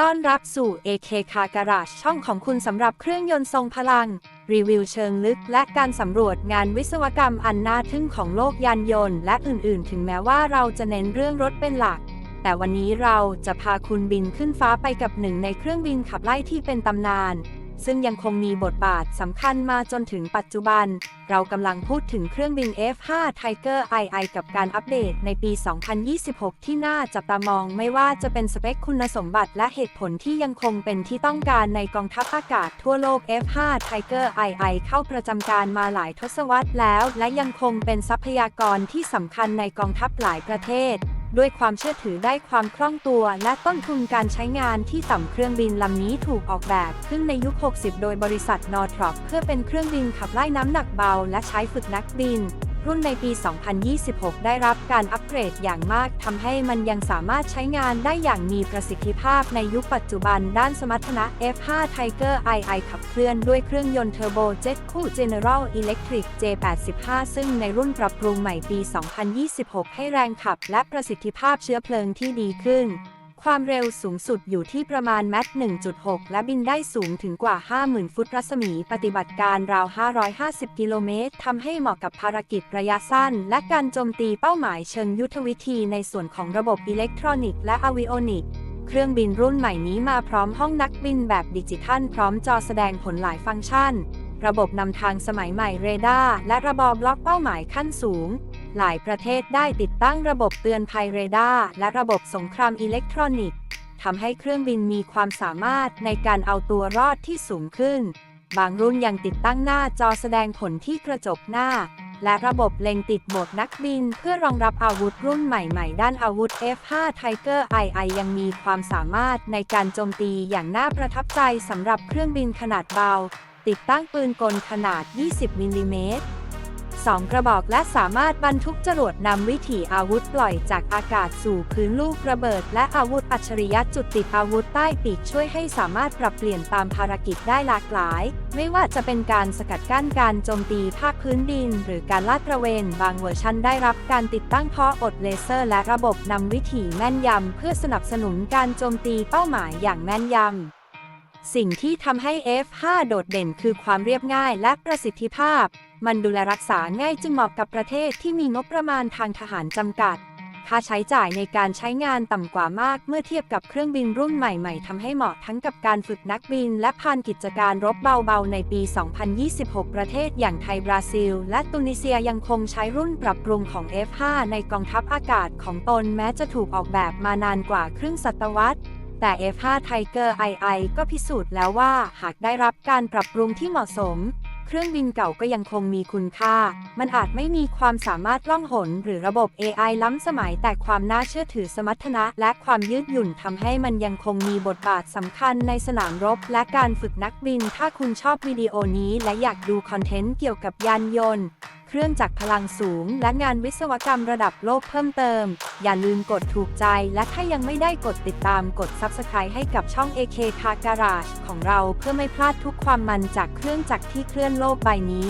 ต้อนรับสู่ AK Car Garage ช่องของคุณสำหรับเครื่องยนต์ทรงพลัง รีวิวเชิงลึก และการสำรวจงานวิศวกรรมอันน่าทึ่งของโลกยานยนต์ และอื่นๆ ถึงแม้ว่าเราจะเน้นเรื่องรถเป็นหลัก แต่วันนี้เราจะพาคุณบินขึ้นฟ้าไปกับหนึ่งในเครื่องบินขับไล่ที่เป็นตำนาน ซึ่งยังคงมีบทบาทสำคัญมาจนถึงปัจจุบัน เรากำลังพูดถึงเครื่องบิน F5 Tiger II กับการอัปเดตในปี 2026 ที่น่าจับตามองไม่ว่าจะเป็นสเปคคุณสมบัติและเหตุผลที่ยังคงเป็นที่ต้องการในกองทัพอากาศทั่วโลก F5 Tiger II เข้าประจำการมาหลายทศวรรษแล้ว และยังคงเป็นทรัพยากรที่สำคัญในกองทัพหลายประเทศ ด้วยความเชื่อถือได้ความคล่องตัว และต้นทุนการใช้งานที่ต่ำเครื่องบินลำนี้ถูกออกแบบขึ้นในยุค 60 โดยบริษัทนอร์ทรอปเพื่อเป็นเครื่องบินขับไล่น้ำหนักเบา และใช้ฝึกนักบิน รุ่นในปี 2026 ได้รับการอัปเกรดอย่างมากทำให้มันยังสามารถใช้งานได้อย่างมีประสิทธิภาพในยุคปัจจุบันด้านสมรรถนะ F5 Tiger II ขับเคลื่อนด้วยเครื่องยนต์เทอร์โบเจ็ตคู่ General Electric J85 ซึ่งในรุ่นปรับปรุงใหม่ปี 2026 ให้แรงขับและประสิทธิภาพเชื้อเพลิงที่ดีขึ้น ความเร็วสูงสุดอยู่ที่ประมาณแมท1.6 และบินได้สูงถึงกว่า 50,000 ฟุตรัศมีปฏิบัติการราว 550 กิโลเมตรทำให้เหมาะกับภารกิจระยะสั้น และการโจมตีเป้าหมายเชิงยุทธวิธีในส่วนของระบบอิเล็กทรอนิกส์และอวิโอนิกส์เครื่องบินรุ่นใหม่นี้มาพร้อมห้องนักบินแบบดิจิทัล พร้อมจอแสดงผลหลายฟังก์ชัน ระบบนำทางสมัยใหม่เรดาร์และระบอบล็อกเป้าหมายขั้นสูง หลายประเทศได้ติดตั้งระบบเตือนภัยเรดาร์และระบบสงครามอิเล็กทรอนิกส์ทำให้เครื่องบินมีความสามารถในการเอาตัวรอดที่สูงขึ้น บางรุ่นยังติดตั้งหน้าจอแสดงผลที่กระจกหน้า และระบบเล็งติดโหมดนักบิน เพื่อรองรับอาวุธรุ่นใหม่ๆ ด้านอาวุธ F5 Tiger II ยังมีความสามารถในการโจมตีอย่างน่าประทับใจสำหรับเครื่องบินขนาดเบา ติดตั้งปืนกลขนาด 20มิลลิเมตร 2 กระบอกและสามารถบรรทุกจรวดนำวิถีอาวุธปล่อยจากอากาศสู่พื้นลูกระเบิด และอาวุธอัจฉริยะจุดติดอาวุธใต้ปีกช่วยให้สามารถปรับเปลี่ยนตามภารกิจได้หลากหลาย ไม่ว่าจะเป็นการสกัดกั้นการโจมตีภาคพื้นดิน หรือการลาดตระเวน บางเวอร์ชันได้รับการติดตั้งเพาะอดเลเซอร์ และระบบนำวิถีแม่นยำเพื่อสนับสนุนการโจมตีเป้าหมายอย่างแม่นยำ สิ่งที่ทำให้ F5 โดดเด่นคือความเรียบง่ายและประสิทธิภาพ มันดูแลรักษาง่ายจึงเหมาะกับประเทศที่มีงบประมาณทางทหารจำกัด ค่าใช้จ่ายในการใช้งานต่ำกว่ามากเมื่อเทียบกับเครื่องบินรุ่นใหม่ๆทำให้เหมาะทั้งกับการฝึกนักบิน และพานกิจการรบเบาๆ ในปี 2026 ประเทศอย่างไทยบราซิล และตุนิเซียยังคงใช้รุ่นปรับปรุงของ F5 ในกองทัพอากาศของตนแม้จะถูกออกแบบมานานกว่าครึ่งศตวรรษ แต่ F5 Tiger II ก็พิสูจน์แล้วว่าหากได้รับการปรับปรุงที่เหมาะสม เครื่องบินเก่าก็ยังคงมีคุณค่า มันอาจไม่มีความสามารถล่องหน หรือระบบ AI ล้ำสมัยแต่ความน่าเชื่อถือสมรรถนะ และความยืดหยุ่นทำให้มันยังคงมีบทบาทสำคัญในสนามรบ และการฝึกนักบิน ถ้าคุณชอบวิดีโอนี้และอยากดูคอนเทนต์เกี่ยวกับยานยนต์ เครื่องจักรพลังสูง และงานวิศวกรรมระดับโลกเพิ่มเติม อย่าลืมกดถูกใจ และถ้ายังไม่ได้กดติดตามกด Subscribe ให้กับช่อง AK Car Garage ของเราเพื่อไม่พลาดทุกความมันจากเครื่องจักรที่เคลื่อนโลกใบนี้